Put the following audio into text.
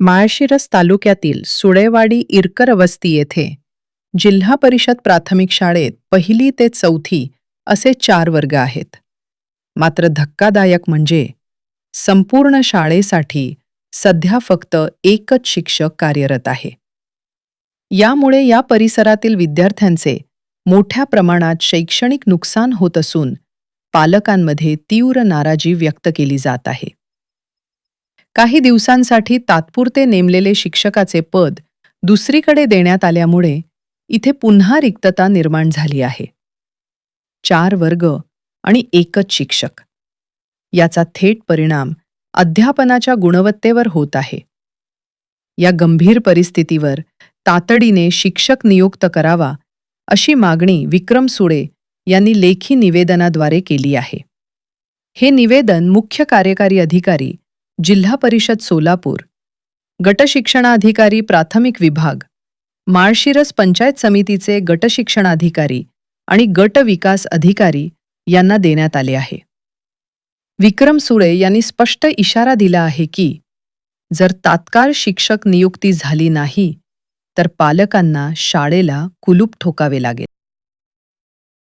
माळशिरस तालुक्यातील सुळेवाडी इरकर वस्ती येथे जिल्हा परिषद प्राथमिक शाळेत पहिली ते चौथी असे चार वर्ग आहेत. मात्र धक्कादायक म्हणजे संपूर्ण शाळेसाठी सध्या फक्त एकच शिक्षक कार्यरत आहे. यामुळे या परिसरातील विद्यार्थ्यांचे मोठ्या प्रमाणात शैक्षणिक नुकसान होत असून पालकांमध्ये तीव्र नाराजी व्यक्त केली जात आहे. काही दिवसांसाठी तात्पुरते नेमलेले शिक्षकाचे पद दुसरीकडे देण्यात आल्यामुळे इथे पुन्हा रिक्तता निर्माण झाली आहे. चार वर्ग आणि एकच शिक्षक. याचा थेट परिणाम अध्यापनाच्या गुणवत्तेवर होत आहे. या गंभीर परिस्थितीवर तातडीने शिक्षक नियुक्त करावा अशी मागणी विक्रम सुळे यांनी लेखी निवेदनाद्वारे केली आहे. हे निवेदन मुख्य कार्यकारी अधिकारी जिल्हा परिषद सोलापूर गटशिक्षणाधिकारी प्राथमिक विभाग माळशिरस पंचायत समितीचे गटशिक्षणाधिकारी आणि गट विकास अधिकारी यांना देण्यात आले आहे. विक्रम सुळे यांनी स्पष्ट इशारा दिला आहे की जर तात्काळ शिक्षक नियुक्ती झाली नाही तर पालकांना शाळेला कुलूप ठोकावे लागेल.